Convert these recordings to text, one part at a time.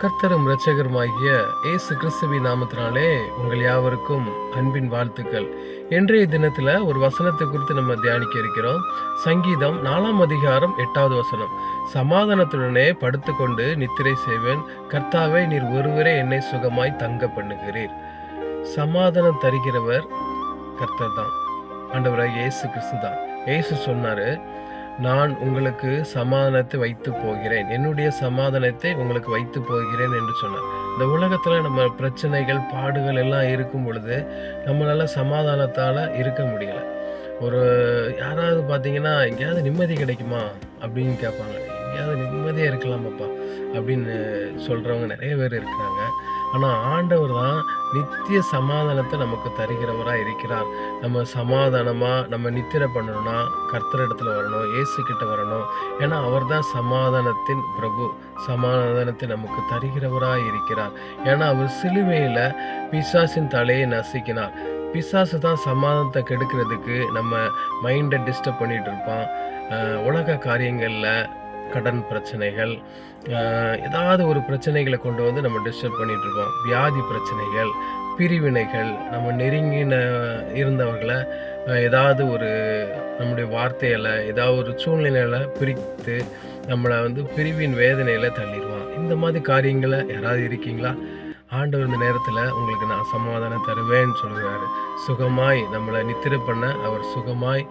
கர்த்தரும் இரட்சகருமாகிய இயேசு கிறிஸ்துவின் நாமத்தினாலே உங்கள் யாவருக்கும் அன்பின் வாழ்த்துக்கள். இன்றைய தினத்தில் ஒரு வசனத்தை குறித்து நம்ம தியானிக்க இருக்கிறோம். சங்கீதம் நாலாம் அதிகாரம் எட்டாவது வசனம். சமாதானத்துடனே படுத்துக்கொண்டு நித்திரை செய்வேன். கர்த்தாவே நீர் ஒருவரே என்னை சுகமாய் தங்க பண்ணுகிறீர். சமாதானம் தருகிறவர் கர்த்தர் தான். ஆண்டவராக இயேசு கிறிஸ்து தான். இயேசு சொன்னார் நான் உங்களுக்கு சமாதானத்தை வைத்து போகிறேன். என்னுடைய சமாதானத்தை உங்களுக்கு வைத்து போகிறேன் என்று சொன்னார். இந்த உலகத்தில் நம்ம பிரச்சனைகள் பாடுகள் எல்லாம் இருக்கும் பொழுது நம்மளால சமாதானத்தால் இருக்க முடியல. ஒரு யாராவது பார்த்தீங்கன்னா எங்கேயாவது நிம்மதி கிடைக்குமா? அப்படின்னு கேட்பாங்க. எங்கேயாவது நிம்மதியாக இருக்கலாமாப்பா? அப்படின்னு சொல்கிறவங்க நிறைய பேர் இருக்கிறாங்க. ஆனால் ஆண்டவர் தான் நித்திய சமாதானத்தை நமக்கு தருகிறவராக இருக்கிறார். நம்ம சமாதானமாக நம்ம நித்திரை பண்ணணும்னா கர்த்தர் இடத்துல வரணும் இயேசு கிட்ட வரணும். ஏன்னா அவர் தான் சமாதானத்தின் பிரபு. சமாதானத்தை நமக்கு தருகிறவராக இருக்கிறார். ஏன்னா அவர் சிலுவையில் பிசாசின் தலையை நசுக்கினார். பிசாசு தான் சமாதானத்தை கெடுக்கிறதுக்கு நம்ம மைண்டை டிஸ்டர்ப் பண்ணிகிட்டு இருப்பான். உலக காரியங்களில் கடன் பிரச்சனைகள் ஏதாவது ஒரு பிரச்சனைகளை கொண்டு வந்து நம்ம டிஸ்டர்ப் பண்ணிகிட்டு இருக்கோம் வியாதி பிரச்சனைகள் பிரிவினைகள் நம்ம நெருங்கின இருந்தவர்களை ஏதாவது ஒரு நம்முடைய வார்த்தையில் ஏதாவது ஒரு சூழ்நிலையில் பிரித்து நம்மளை வந்து பிரிவின் வேதனையில் தள்ளிடுவான். இந்த மாதிரி காரியங்களை யாராவது இருக்கீங்களா? ஆண்டவர் இந்த நேரத்தில் உங்களுக்கு நான் சமாதானம் தருவேன்னு சொல்கிறாரு சுகமாய் நம்மளை நித்திர பண்ண அவர் சுகமாய்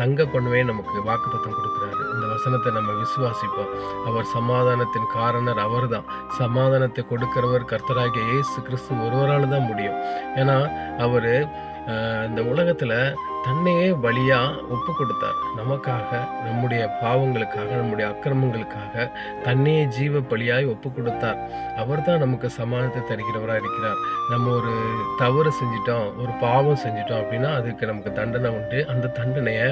தங்க பண்ணுவேன் நமக்கு வாக்குத்தத்தம் கொடுக்குறாரு. இந்த வசனத்தை நம்ம விசுவாசிப்போம். அவர் சமாதானத்தின் காரணர் அவர் தான் சமாதானத்தை கொடுக்கிறவர் கர்த்தராகிய இயேசு கிறிஸ்து ஒருவரால் தான் முடியும். ஏன்னா அவர் இந்த உலகத்தில் தன்னையே பலியாக ஒப்பு கொடுத்தார். நமக்காக நம்முடைய பாவங்களுக்காக நம்முடைய அக்கிரமங்களுக்காக தன்னையே ஜீவ பலியாய் ஒப்பு கொடுத்தார். அவர் தான் நமக்கு சமானத்தை தருகிறவராக இருக்கிறார். நம்ம ஒரு தவறு செஞ்சிட்டோம் ஒரு பாவம் செஞ்சிட்டோம் அப்படின்னா அதுக்கு நமக்கு தண்டனை உண்டு. அந்த தண்டனையை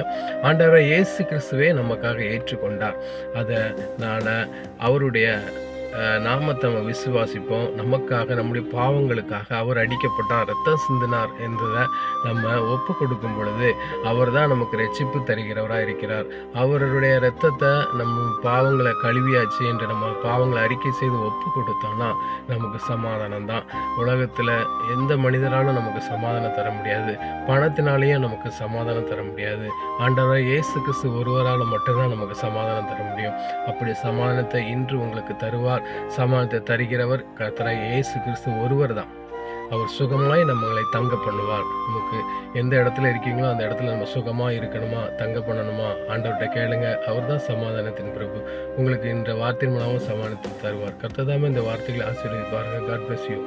ஆண்டவராக இயேசு கிறிஸ்துவே நமக்காக ஏற்றுக்கொண்டார். அதை நான் அவருடைய நாமத்தை நம்ம விசுவாசிப்போம். நமக்காக நம்முடைய பாவங்களுக்காக அவர் அடிக்கப்பட்டார் ரத்தம் சிந்தினார் என்றதை நம்ம ஒப்பு கொடுக்கும் பொழுது அவர் தான் நமக்கு ரட்சிப்பு தருகிறவராக இருக்கிறார். அவருடைய ரத்தத்தை நம்ம பாவங்களை கழுவியாச்சு என்று நம்ம பாவங்களை அறிக்கை செய்து ஒப்பு கொடுத்தோம்னா நமக்கு சமாதானம் தான். உலகத்தில் எந்த மனிதராலும் நமக்கு சமாதானம் தர முடியாது. பணத்தினாலேயும் நமக்கு சமாதானம் தர முடியாது. ஆண்டவராக இயேசு கிறிஸ்து ஒருவரால் மட்டும்தான் நமக்கு சமாதானம் தர முடியும். அப்படி சமாதானத்தை இன்று உங்களுக்கு தருவார். சமாதானத்தை தருகிறவர் கர்த்தராய் இயேசு கிறிஸ்து ஒருவர் தான் அவர் சுகமாய் நம்மளை தங்க பண்ணுவார். நமக்கு எந்த இடத்துல இருக்கீங்களோ அந்த இடத்துல நம்ம சுகமாக இருக்கணுமா? தங்க பண்ணணுமா? ஆண்டவர்கிட்ட கேளுங்க. அவர் தான் சமாதானத்தின் பிரபு. உங்களுக்கு இந்த வார்த்தையின் மூலமாக சமாதானத்தை தருவார். கர்த்ததாமே இந்த வார்த்தைகளை ஆசீர்வதிப்பார்கள் காட் பிளஸ் யூ